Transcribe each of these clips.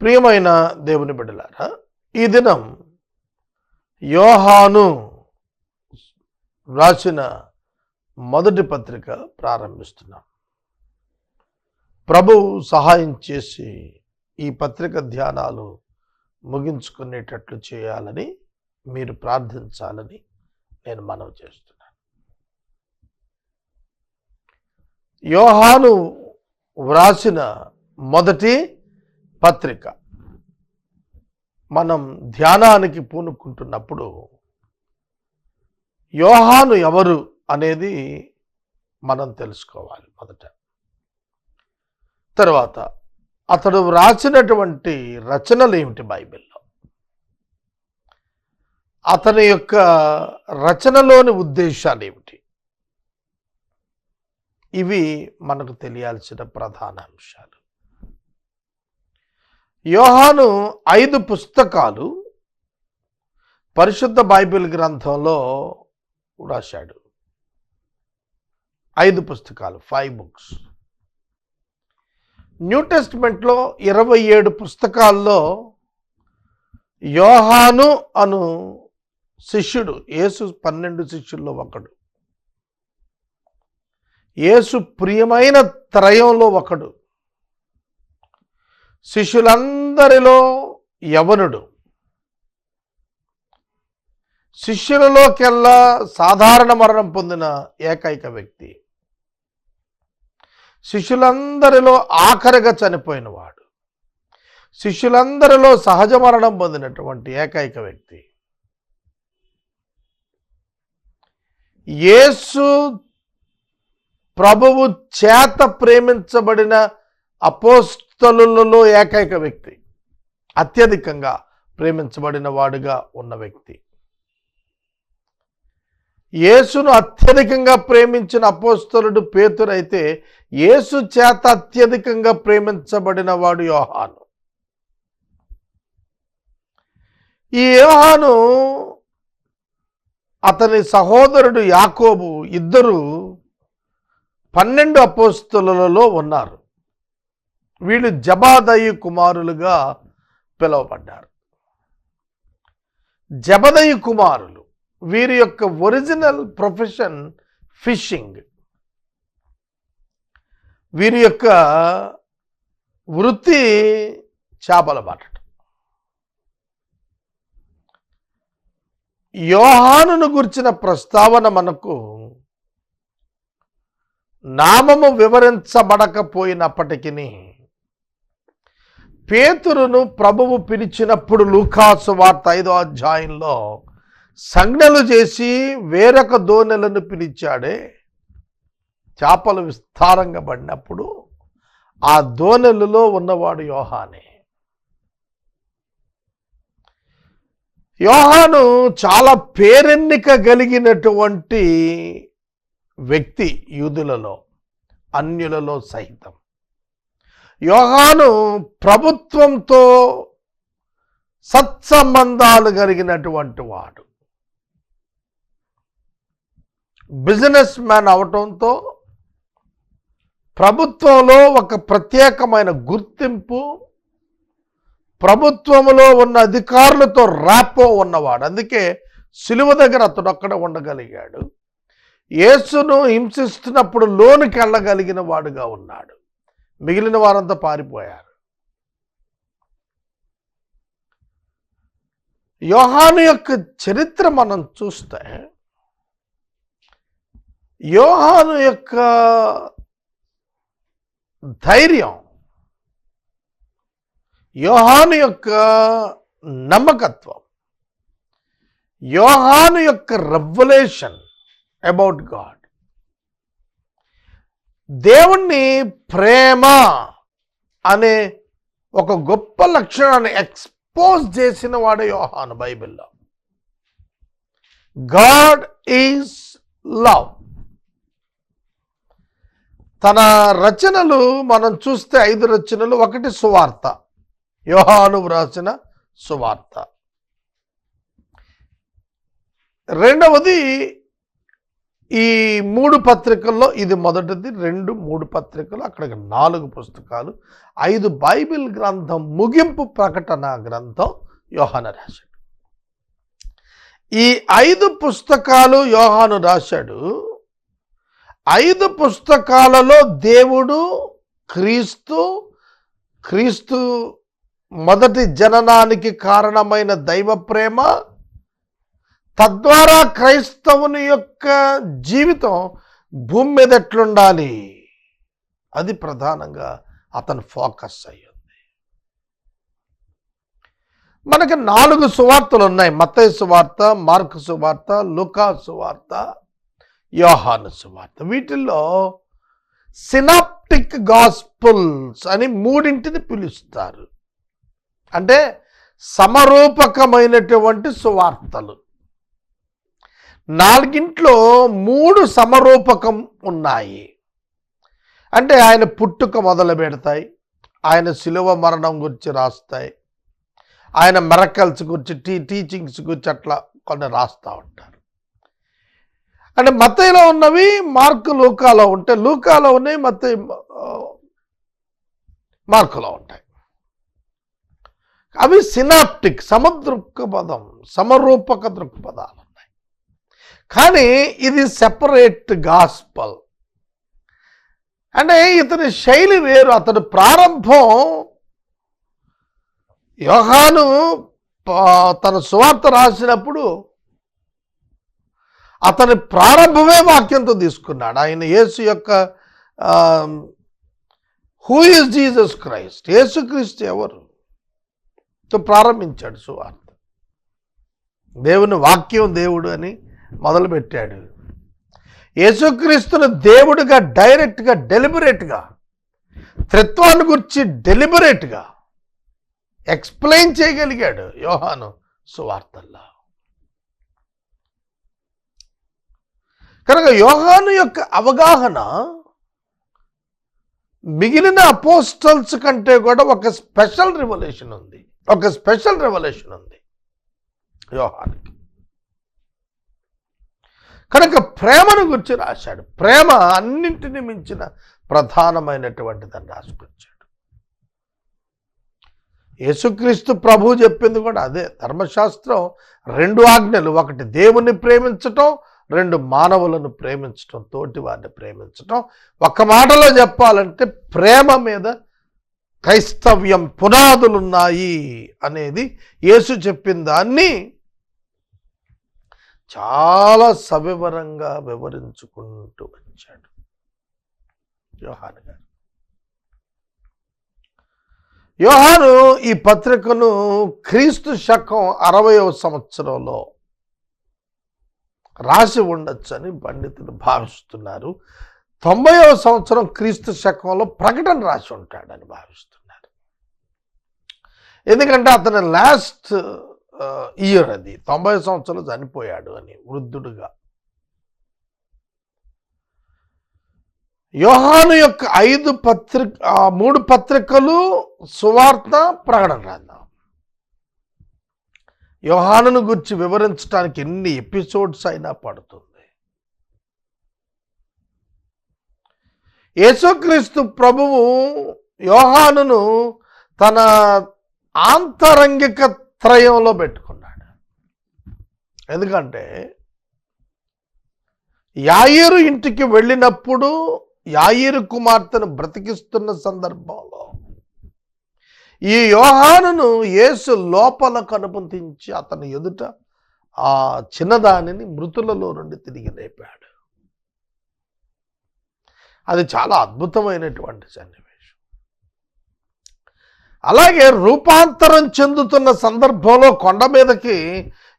ప్రియమైన దేవుని బిడ్డలారా ఈ దినం యోహాను రాసిన మొదటి పత్రిక ప్రారంభిస్తున్నాం. ప్రభు సహాయం చేసి ఈ పత్రిక ధ్యానాలు ముగించుకునేటట్లు చేయాలని మీరు ప్రార్థించాలని నేను మనవి చేస్తున్నాను. యోహాను వ్రాసిన మొదటి పత్రిక. మనం ధ్యానానికి పూనుకుంటున్నప్పుడు యోహాను ఎవరు అనేది మనం తెలుసుకోవాలి మొదట. తర్వాత అతడు వ్రాసినటువంటి రచనలు ఏమిటి బైబిల్లో? అతని యొక్క రచనలోని ఉద్దేశాలు ఏమిటి? ఇవి మనకు తెలియాల్సిన ప్రధాన అంశాలు. యోహాను ఐదు పుస్తకాలు పరిశుద్ధ బైబిల్ గ్రంథంలో రాశాడు ఐదు పుస్తకాలు ఫైవ్ బుక్స్ న్యూ టెస్ట్మెంట్లో ఇరవై ఏడు పుస్తకాల్లో యోహాను అను శిష్యుడు యేసు పన్నెండు శిష్యుల్లో ఒకడు. యేసు ప్రియమైన త్రయంలో ఒకడు. శిష్యులందరిలో యవనుడు. శిష్యులలోకెల్లా సాధారణ మరణం పొందిన ఏకైక వ్యక్తి. శిష్యులందరిలో ఆఖరిగా చనిపోయినవాడు. శిష్యులందరిలో సహజ మరణం పొందినటువంటి ఏకైక వ్యక్తి. యేసు ప్రభువు చేత ప్రేమించబడిన అపోస్తలులలో ఏకైక వ్యక్తి అత్యధికంగా ప్రేమించబడిన వాడుగా ఉన్న వ్యక్తి. యేసును అత్యధికంగా ప్రేమించిన అపోస్తలుడు పేతురైతే యేసు చేత అత్యధికంగా ప్రేమించబడిన వాడు యోహాను. ఈ యోహాను అతని సహోదరుడు యాకోబు ఇద్దరు పన్నెండు అపోస్తులలో ఉన్నారు. వీళ్ళు జబాదయి కుమారులుగా పిలువబడ్డారు. జబదయి కుమారులు వీరి యొక్క ఒరిజినల్ ప్రొఫెషన్ ఫిషింగ్. వీరి యొక్క వృత్తి చేపల పట్టడం యోహానును గుర్చిన ప్రస్తావన మనకు నామము వివరించబడకపోయినప్పటికీ పేతురును ప్రభువు పిలిచినప్పుడు లూకాసు వార్త ఐదో అధ్యాయంలో సంజ్ఞలు చేసి వేరొక దోనెలను పిలిచాడే. చేపలు విస్తారంగా పడినప్పుడు ఆ దోనెలలో ఉన్నవాడు యోహానే. యోహాను చాలా పేరెన్నిక కలిగినటువంటి వ్యక్తి యూదులలో అన్యులలో సహితం. యోహాను ప్రభుత్వంతో సత్సంబంధాలు కలిగినటువంటి వాడు. బిజినెస్ మ్యాన్ అవటంతో ప్రభుత్వంలో ఒక ప్రత్యేకమైన గుర్తింపు ప్రభుత్వంలో ఉన్న అధికారులతో ర్యాపో ఉన్నవాడు. అందుకే సిలువ దగ్గర అతడు అక్కడ ఉండగలిగాడు. యేసును హింసిస్తున్నప్పుడు లోనికి వెళ్ళగలిగిన వాడుగా ఉన్నాడు. మిగిలిన వారంతా పారిపోయారు. యోహాను యొక్క చరిత్ర మనం చూస్తే యోహాను యొక్క ధైర్యం యోహాను యొక్క నమ్మకత్వం యోహాను యొక్క రెవల్యూషన్ అబౌట్ గాడ్ దేవుణ్ణి ప్రేమ అనే ఒక గొప్ప లక్షణాన్ని ఎక్స్పోజ్ చేసిన వాడే యోహాను బైబిల్లో. God is love. తన రచనలు మనం చూస్తే ఐదు రచనలు ఒకటి సువార్త. యోహాను వ్రాసిన సువార్త. రెండవది ఈ మూడు పత్రికల్లో ఇది మొదటిది రెండు మూడు పత్రికలు అక్కడికి నాలుగు పుస్తకాలు ఐదు బైబిల్ గ్రంథం ముగింపు ప్రకటన గ్రంథం యోహాను రాశాడు. ఈ ఐదు పుస్తకాలు యోహాను రాశాడు. ఐదు పుస్తకాలలో దేవుడు క్రీస్తు క్రీస్తు మొదటి జననానికి కారణమైన దైవ ప్రేమ తద్వారా క్రైస్తవుని యొక్క జీవితం భూమి మీద ఎట్లుండాలి? అది ప్రధానంగా అతను ఫోకస్ అయ్యింది. మనకి నాలుగు సువార్తలు ఉన్నాయి. మత్తయి సువార్త మార్కు సువార్త లుకా సువార్త యోహాను సువార్త. వీటిల్లో సినాప్టిక్ గాస్పుల్స్ అని మూడింటిని పిలుస్తారు. అంటే సమరూపకమైనటువంటి సువార్తలు. నాలుగింట్లో మూడు సమరూపకం ఉన్నాయి. అంటే ఆయన పుట్టుక మొదలు పెడతాయి ఆయన శిలువ మరణం గురించి రాస్తాయి ఆయన మెరకల్స్ గురించి టీ టీచింగ్స్ గురించి అట్లా కొన్ని రాస్తూ ఉంటారు. అంటే మతయిలో ఉన్నవి మార్కు లూకాలో ఉంటాయి లూకాలో ఉన్నాయి మత మార్కులో ఉంటాయి. అవి సినాప్టిక్ సమదృక్పథం సమరూపక దృక్పథాలు. కానీ ఇది సెపరేట్ గాస్పల్ అంటే ఇతని శైలి వేరు అతని ప్రారంభం యోహాను తన సువార్త రాసినప్పుడు అతని ప్రారంభమే వాక్యంతో తీసుకున్నాడు. ఆయన యేసు యొక్క హూ ఇస్ జీసస్ క్రైస్ట్ యేసుక్రీస్తు ఎవరు? తో ప్రారంభించాడు సువార్త. దేవుని వాక్యం దేవుడు అని మొదలుపెట్టాడు. యేసుక్రీస్తును దేవుడిగా డైరెక్ట్గా డెలిబరేట్గా త్రిత్వాన్ని గురించి డెలిబరేట్గా ఎక్స్ప్లెయిన్ చేయగలిగాడు యోహాను సువార్తల్లో. కనుక యోహాను యొక్క అవగాహన మిగిలిన అపోస్టల్స్ కంటే కూడా ఒక స్పెషల్ రెవల్యూషన్ ఉంది. ఒక స్పెషల్ రెవల్యూషన్ ఉంది యోహానికి. కనుక ప్రేమను గురించి రాశాడు. ప్రేమ అన్నింటిని మించిన ప్రధానమైనటువంటిదని రాసుకొచ్చాడు. యేసుక్రీస్తు ప్రభు చెప్పింది కూడా అదే. ధర్మశాస్త్రం రెండు ఆజ్ఞలు. ఒకటి దేవుని ప్రేమించటం రెండు మానవులను ప్రేమించటం తోటి వారిని ప్రేమించటం. ఒక మాటలో చెప్పాలంటే ప్రేమ మీద క్రైస్తవ్యం పునాదులున్నాయి అనేది యేసు చెప్పిన దాన్ని చాలా సవివరంగా వివరించుకుంటూ వచ్చాడు యోహాను గారు. యోహాను ఈ పత్రికను క్రీస్తు శకం అరవయవ సంవత్సరంలో రాసి ఉండొచ్చని పండితులు భావిస్తున్నారు. తొంభైవ సంవత్సరం క్రీస్తు శకంలో ప్రకటన రాసి ఉంటాడని భావిస్తున్నారు. ఎందుకంటే అతని లాస్ట్ ఇయర్ అది. తొంభై సంవత్సరాలు చనిపోయాడు అని వృద్ధుడుగా. యోహాను యొక్క ఐదు పత్రిక మూడు పత్రికలు సువార్త ప్రకటన రాద్దాం యోహానును గురించి వివరించడానికి ఎన్ని ఎపిసోడ్స్ అయినా పడుతుంది. యేసుక్రీస్తు ప్రభువు యోహానును తన ఆంతరంగిక త్రయంలో పెట్టుకున్నాడు. ఎందుకంటే యాయిరు ఇంటికి వెళ్ళినప్పుడు యాయిరు కుమార్తెను బ్రతికిస్తున్న సందర్భంలో ఈ యోహానును యేసు లోపల కనుపంతించి అతని ఎదుట ఆ చిన్నదానిని మృతులలో నుండి తిరిగి లేపాడు. అది చాలా అద్భుతమైనటువంటి సన్నివేశం. అలాగే రూపాంతరం చెందుతున్న సందర్భంలో కొండ మీదకి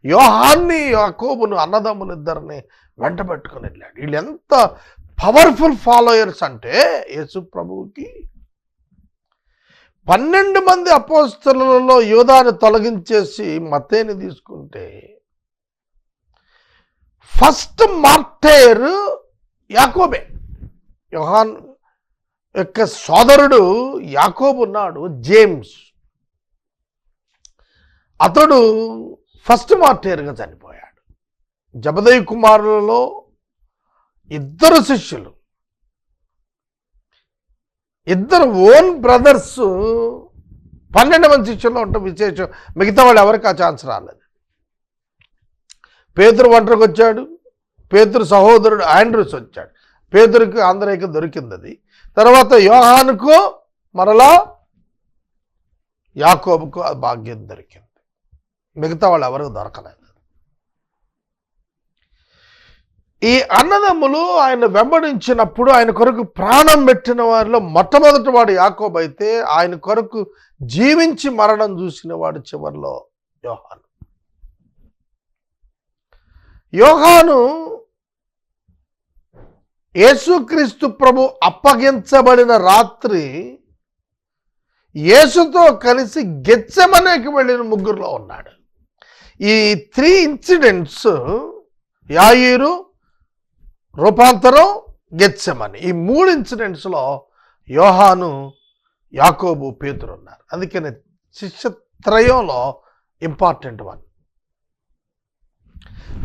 యోహాన్ని యాకోబును అన్నదమ్ములు ఇద్దరిని వెంట పెట్టుకుని వెళ్ళాడు. వీళ్ళు ఎంత పవర్ఫుల్ ఫాలోయర్స్ అంటే యేసు ప్రభువుకి. పన్నెండు మంది అపోస్తులలో యోధాన్ని తొలగించేసి మత్తేని తీసుకుంటే ఫస్ట్ మార్టేర్ యాకోబే. యోహాన్ యొక్క సోదరుడు యాకోబు ఉన్నాడు జేమ్స్. అతడు ఫస్ట్ మార్టేర్గా చనిపోయాడు. జబదయ్ కుమారులలో ఇద్దరు శిష్యులు. ఇద్దరు ఓన్ బ్రదర్స్ పన్నెండు మంది శిష్యుల్లో ఉంటాం విశేషం మిగతా వాళ్ళు ఎవరికి ఆ ఛాన్స్ రాలేదు. పేదరు ఒంటరికి వచ్చాడు. పేతురు సహోదరుడు ఆండ్రూస్ వచ్చాడు. పేతురికి ఆంధ్రకి దొరికింది అది. తర్వాత యోహానుకు మరలా యాకోబుకు భాగ్యం దొరికింది. మిగతా వాళ్ళు ఎవరికి దొరకలేదు. ఈ అన్నదమ్ములు ఆయన వెంబడించినప్పుడు ఆయన కొరకు ప్రాణం పెట్టిన వారిలో మొట్టమొదటి వాడు యాకోబ్ అయితే ఆయన కొరకు జీవించి మరణం చూసిన వాడు చివరిలో యోహాను. యోహాను యేసుక్రీస్తు ప్రభు అప్పగించబడిన రాత్రి యేసుతో కలిసి గెచ్చమనేకి వెళ్ళిన ముగ్గురులో ఉన్నాడు. ఈ త్రీ ఇన్సిడెంట్స్ యాయిరు రూపాంతరం గెచ్చమని ఈ మూడు ఇన్సిడెంట్స్లో యోహాను యాకోబు పేతురు ఉన్నారు అందుకని శిష్యత్రయంలో ఇంపార్టెంట్ వన్.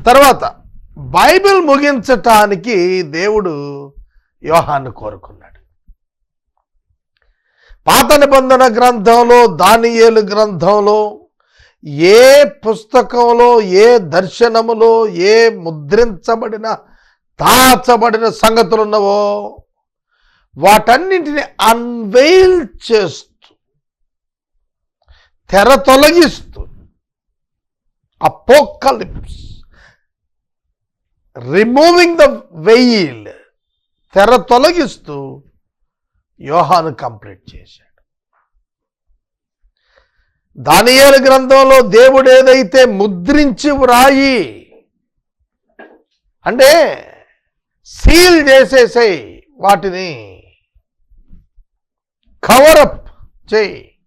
తర్వాత బైబిల్ ముగించటానికి దేవుడు యోహాన్ని కోరుకున్నాడు. పాత నిబంధన గ్రంథంలో దానియేలు గ్రంథంలో ఏ పుస్తకంలో ఏ దర్శనములో ఏ ముద్రించబడిన దాచబడిన సంగతులు ఉన్నవో వాటన్నింటిని అన్వెయిల్ చేస్తూ తెర తొలగిస్తూ అపోకలిప్స్ రిమూవింగ్ ద వెయిల్ తెర తొలగిస్తూ యోహాను కంప్లీట్ చేశాడు. దానియాల గ్రంథంలో దేవుడు ఏదైతే ముద్రించి వ్రాయి అంటే సీల్ చేసేసేయి వాటిని కవరప్ చేయి.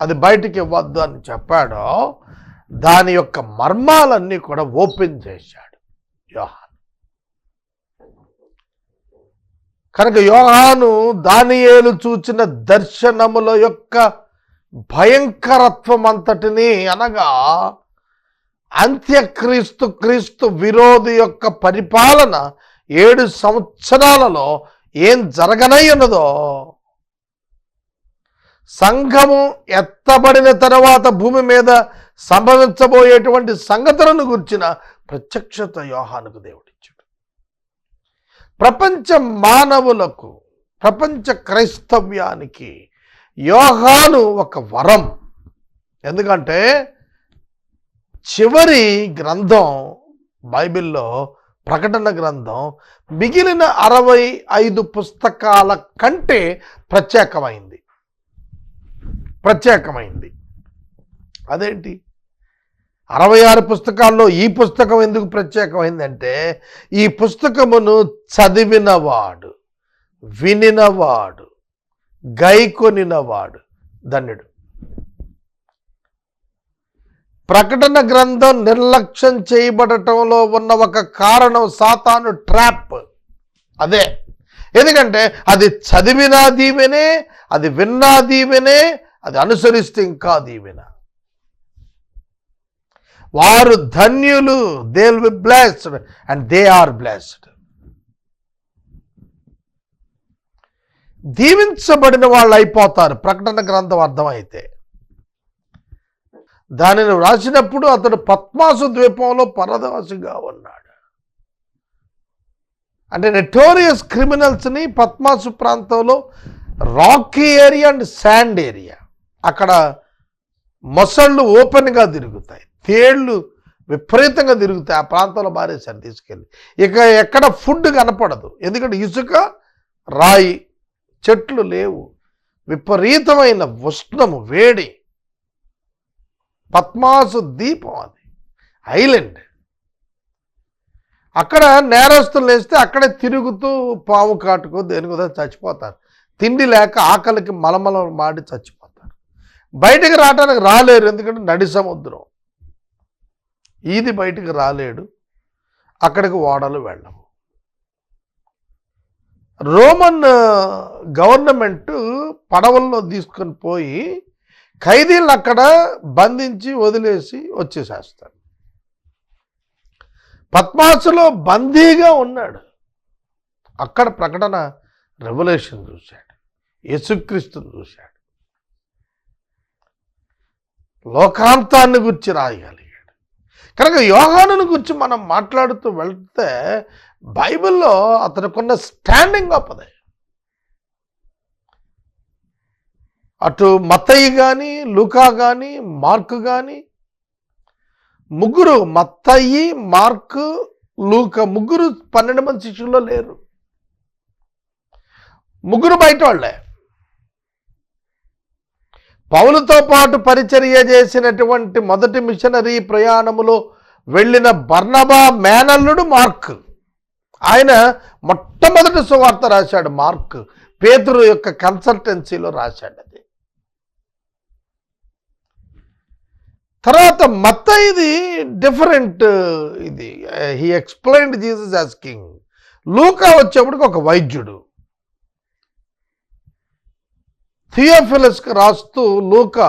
అది బయటికి ఇవ్వద్దు అని చెప్పాడో దాని యొక్క మర్మాలన్నీ కూడా ఓపెన్ చేశాడు. యోహాను. కనుక యోహాను దానియేలు చూచిన దర్శనముల యొక్క భయంకరత్వం అంతటిని అనగా అంత్యక్రీస్తు క్రీస్తు విరోధి యొక్క పరిపాలన ఏడు సంవత్సరాలలో ఏం జరగనై ఉన్నదో సంఘము ఎత్తబడిన తర్వాత భూమి మీద సంభవించబోయేటువంటి సంగతులను గుర్చిన ప్రత్యక్షత యోహానుకు దేవుడిచ్చాడు. ప్రపంచ మానవులకు ప్రపంచ క్రైస్తవ్యానికి యోహాను ఒక వరం. ఎందుకంటే చివరి గ్రంథం బైబిల్లో ప్రకటన గ్రంథం మిగిలిన అరవై ఐదు పుస్తకాల కంటే ప్రత్యేకమైంది. ప్రత్యేకమైంది. అదేంటి? అరవై ఆరు పుస్తకాల్లో ఈ పుస్తకం ఎందుకు ప్రత్యేకమైందంటే ఈ పుస్తకమును చదివినవాడు వినినవాడు గైకొనినవాడు ధన్యుడు. ప్రకటన గ్రంథం నిర్లక్ష్యం చేయబడటంలో ఉన్న ఒక కారణం సాతాను ట్రాప్. అదే. ఎందుకంటే అది చదివినా దీవెనే అది విన్నా దీవెనే అది అనుసరిస్తే ఇంకా దీవెనా. వారు ధన్యులు. They will be blessed and they are blessed దీవించబడిన వాళ్ళు అయిపోతారు. ప్రకటన గ్రంథం అర్థమైతే. దానిని వ్రాసినప్పుడు అతడు పద్మాసు ద్వీపంలో పరదవాసిగా ఉన్నాడు. అంటే నెటోరియస్ క్రిమినల్స్ని పద్మాసు ప్రాంతంలో rocky area and sand area. అక్కడ మొసళ్ళు ఓపెన్గా తిరుగుతాయి. తేళ్ళు విపరీతంగా తిరుగుతాయి ఆ ప్రాంతంలో బారేశారు తీసుకెళ్ళి. ఇక ఎక్కడ ఫుడ్ కనపడదు. ఎందుకంటే ఇసుక రాయి చెట్లు లేవు. విపరీతమైన ఉష్ణము వేడి. పద్మాసు దీపం అది. ఐలాండ్. అక్కడ నేరస్తులు వేస్తే అక్కడే తిరుగుతూ పాము కాటుకు దేని చచ్చిపోతారు. తిండి లేక ఆకలికి మలమల మాడి చచ్చిపోతారు. బయటికి రావడానికి రాలేరు ఎందుకంటే నడి సముద్రం. ఈది బయటికి రాలేడు అక్కడికి ఓడలు వెళ్ళవు. రోమన్ గవర్నమెంట్ పడవల్లో తీసుకొని పోయి ఖైదీలను అక్కడ బంధించి వదిలేసి వచ్చేసేస్తాడు పద్మాసులో బందీగా ఉన్నాడు. అక్కడ ప్రకటన రెవల్యూషన్ చూశాడు యేసుక్రీస్తుని చూశాడు. లోకాంతాన్ని గురించి రాయాలి. కనుక యోహానుని గురించి మనం మాట్లాడుతూ వెళ్తే బైబిల్లో అతనికున్న స్టాండింగ్ గొప్పది అటు మత్తయ్య కానీ లూకా కానీ మార్క్ కానీ ముగ్గురు మత్తయ్యి మార్క్ లూక ముగ్గురు పన్నెండు మంది శిష్యుల్లో లేరు. ముగ్గురు బయట వాళ్ళే పౌలుతో పాటు పరిచర్య చేసినటువంటి మొదటి మిషనరీ ప్రయాణములో వెళ్ళిన బర్ణబా మేనల్లుడు మార్క్. ఆయన మొట్టమొదటి సువార్త రాశాడు మార్క్. పేతురు యొక్క కన్సల్టెన్సీలో రాశాడు అది. తర్వాత మత్త ఇది డిఫరెంట్ ఇది. He explained Jesus as king లూకా వచ్చేప్పటికి ఒక వైద్యుడు. థియోఫిలస్కి రాస్తూ లూకా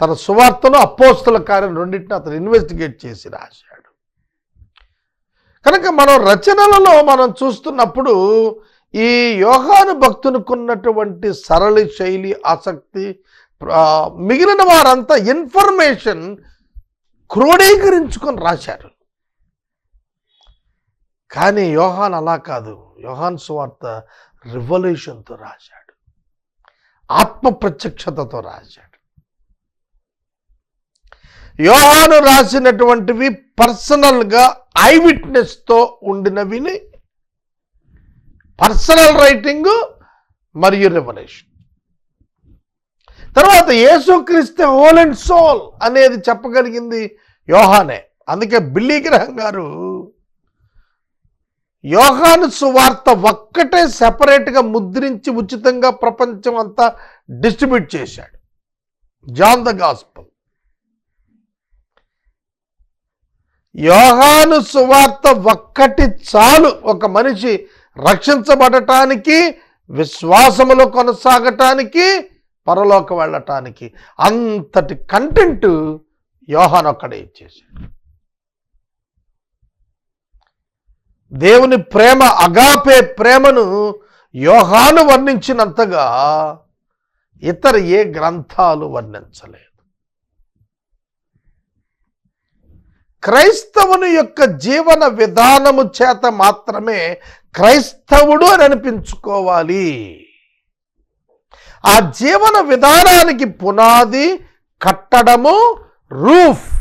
తన సువార్తను అపోస్తుల కార్యం రెండింటిని అతను ఇన్వెస్టిగేట్ చేసి రాశాడు. కనుక మనం రచనలలో మనం చూస్తున్నప్పుడు ఈ యోగాను భక్తునికున్నటువంటి సరళి శైలి ఆసక్తి మిగిలిన వారంతా ఇన్ఫర్మేషన్ క్రోడీకరించుకొని రాశారు. కానీ యోహాన్ అలా కాదు. యోహాన్ సువార్త రివల్యూషన్తో రాశాడు. ఆత్మ ప్రత్యక్షతతో రాశాడు. యోహాను రాసినటువంటివి పర్సనల్గా ఐ విట్నెస్తో ఉండినవిని పర్సనల్ రైటింగ్ మరియు రెవల్యూషన్. తర్వాత యేసుక్రీస్తు హోల్ అండ్ సోల్ అనేది చెప్పగలిగింది యోహానే. అందుకే బిల్లీ గ్రహం గారు యోహాను సువార్త ఒక్కటే సెపరేట్గా ముద్రించి ఉచితంగా ప్రపంచం అంతా డిస్ట్రిబ్యూట్ చేశాడు. John the gospel. యోహాను సువార్త ఒక్కటి చాలు ఒక మనిషి రక్షించబడటానికి విశ్వాసములో కొనసాగటానికి పరలోక వెళ్ళటానికి అంతటి కంటెంట్ యోహాన్ ఒక్కడే ఇచ్చేసాడు దేవుని ప్రేమ అగాపే ప్రేమను యోహాను వర్ణించినంతగా ఇతర ఏ గ్రంథాలు వర్ణించలేదు. క్రైస్తవుని యొక్క జీవన విధానము చేత మాత్రమే క్రైస్తవుడు అని అనిపించుకోవాలి. ఆ జీవన విధానానికి పునాది కట్టడము రూఫ్.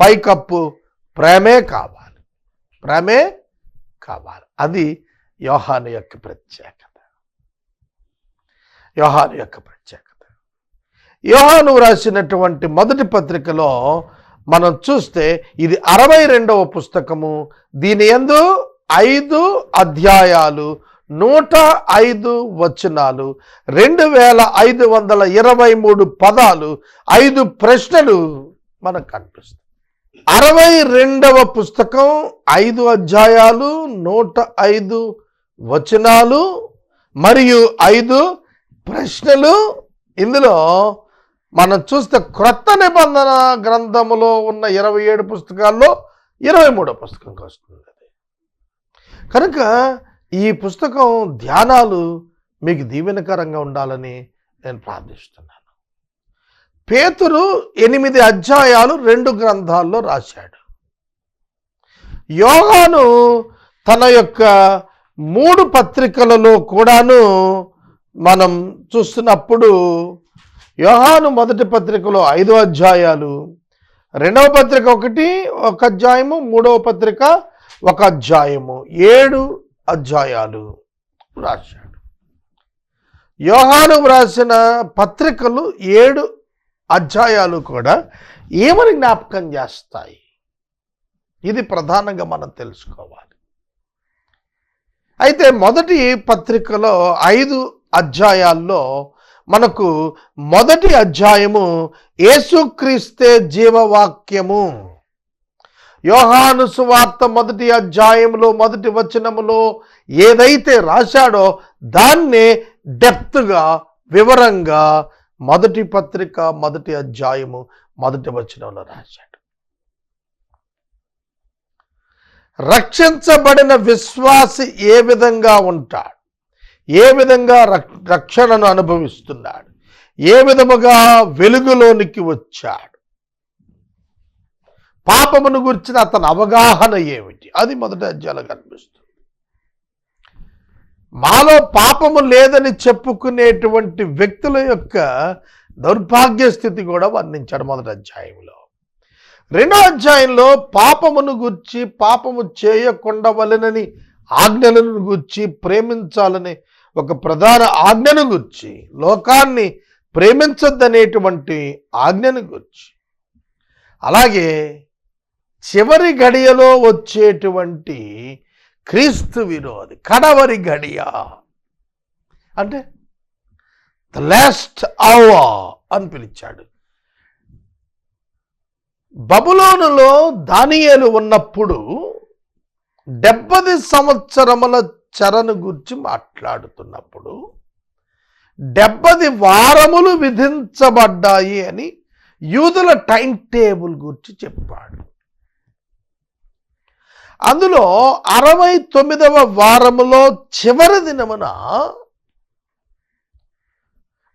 పైకప్పు ప్రేమే కావాలి. ప్రేమే కావాలి. అది యోహాను యొక్క ప్రత్యేకత. యోహాను యొక్క ప్రత్యేకత. యోహాను రాసినటువంటి మొదటి పత్రికలో మనం చూస్తే ఇది అరవై రెండవ పుస్తకము. దీని ఎందు ఐదు అధ్యాయాలు నూట ఐదు వచనాలు రెండు వేల ఐదు వందల ఇరవై మూడు పదాలు ఐదు ప్రశ్నలు మనకు కనిపిస్తాయి. అరవై రెండవ పుస్తకం ఐదు అధ్యాయాలు నూట ఐదు వచనాలు మరియు ఐదు ప్రశ్నలు. ఇందులో మనం చూస్తే క్రొత్త నిబంధన గ్రంథములో ఉన్న ఇరవై ఏడు పుస్తకాల్లో ఇరవై మూడో పుస్తకంకి వస్తుంది కనుక ఈ పుస్తకం ధ్యానాలు మీకు దీవెనకరంగా ఉండాలని నేను ప్రార్థిస్తున్నాను. పేతురు ఎనిమిది అధ్యాయాలు రెండు గ్రంథాల్లో రాశాడు. యోగాను తన యొక్క మూడు పత్రికలలో కూడాను మనం చూస్తున్నప్పుడు యోహాను మొదటి పత్రికలో ఐదు అధ్యాయాలు రెండవ పత్రిక ఒకటి ఒక అధ్యాయము మూడవ పత్రిక ఒక అధ్యాయము ఏడు అధ్యాయాలు రాశాడు. యోహాను వ్రాసిన పత్రికలు ఏడు అధ్యాయాలు కూడా ఏమని జ్ఞాపకం చేస్తాయి? ఇది ప్రధానంగా మనం తెలుసుకోవాలి. అయితే మొదటి పత్రికలో ఐదు అధ్యాయాల్లో మనకు మొదటి అధ్యాయము యేసుక్రీస్తే జీవవాక్యము. యోహాను సువార్త మొదటి అధ్యాయములో మొదటి వచనములో ఏదైతే రాశాడో దాన్నే డెప్త్గా వివరంగా మొదటి పత్రిక మొదటి అధ్యాయము మొదటి వచనంలో రాశాడు. రక్షించబడిన విశ్వాసి ఏ విధంగా ఉంటాడు? ఏ విధంగా రక్షణను అనుభవిస్తున్నాడు? ఏ విధముగా వెలుగులోనికి వచ్చాడు? పాపమును గురించిన అతని అవగాహన ఏమిటి? అది మొదటి అధ్యాయంలో కనిపిస్తుంది. మాలో పాపము లేదని చెప్పుకునేటువంటి వ్యక్తుల యొక్క దౌర్భాగ్య స్థితి కూడా వర్ణించాడు మొదటి అధ్యాయంలో. రెండో అధ్యాయంలో పాపమును గుర్చి పాపము చేయకుండా వలనని ఆజ్ఞలను గుర్చి ప్రేమించాలని ఒక ప్రధాన ఆజ్ఞను గుర్చి లోకాన్ని ప్రేమించద్దనేటువంటి ఆజ్ఞను గుర్చి. అలాగే చివరి గడియలో వచ్చేటువంటి క్రీస్తు విరోధి కడవరి గడియ అంటే ద లాస్ట్ అవర్ అని పిలిచాడు. బబులోనులో దానియేలు ఉన్నప్పుడు డెబ్బది సంవత్సరముల చరణు గురించి మాట్లాడుతున్నప్పుడు డెబ్బది వారములు విధించబడ్డాయి అని యూదుల టైం టేబుల్ గురించి చెప్పాడు. అందులో అరవై తొమ్మిదవ వారములో చివరి దినమున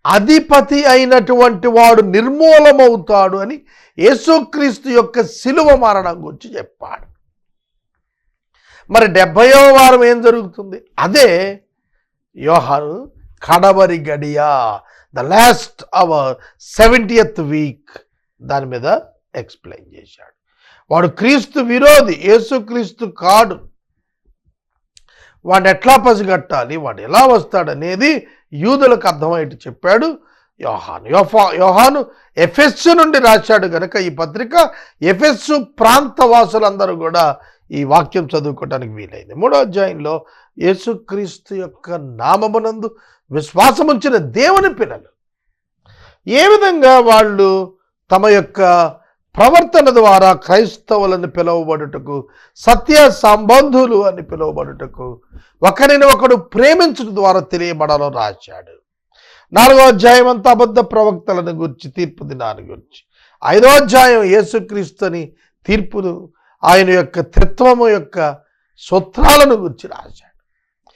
అధిపతి అయినటువంటి వాడు నిర్మూలమవుతాడు అని యేసుక్రీస్తు యొక్క శిలువ మరణం గురించి చెప్పాడు. మరి డెబ్భైవ వారం ఏం జరుగుతుంది? అదే యోహాను కడవరి గడియ the last hour seventieth week దాని మీద ఎక్స్ప్లెయిన్ చేశాడు. వాడు క్రీస్తు విరోధి యేసుక్రీస్తు కాడు. వాడిని ఎట్లా పసిగట్టాలి? వాడు ఎలా వస్తాడనేది యూదులకు అర్థమయ్యేట్టు చెప్పాడు యోహాను. యోఫా యోహాను ఎఫెస్సు నుండి రాశాడు గనక ఈ పత్రిక. ఎఫెస్సు ప్రాంత వాసులందరూ కూడా ఈ వాక్యం చదువుకోవడానికి వీలైంది. మూడో అధ్యాయంలో యేసుక్రీస్తు యొక్క నామమునందు విశ్వాసముంచిన దేవుని పిల్లలు. ఏ విధంగా వాళ్ళు తమ యొక్క ప్రవర్తన ద్వారా క్రైస్తవులను పిలువబడుటకు సత్య సంబంధులు అని పిలువబడుటకు ఒకరిని ఒకడు ప్రేమించడం ద్వారా తెలియబడాలో రాశాడు. నాలుగో అధ్యాయం అంతా అబద్ధ ప్రవక్తలను గురించి తీర్పు దినాన్ని గురించి. ఐదో అధ్యాయం యేసుక్రీస్తుని తీర్పును ఆయన యొక్క త్రిత్వము యొక్క సూత్రాలను గురించి రాశాడు.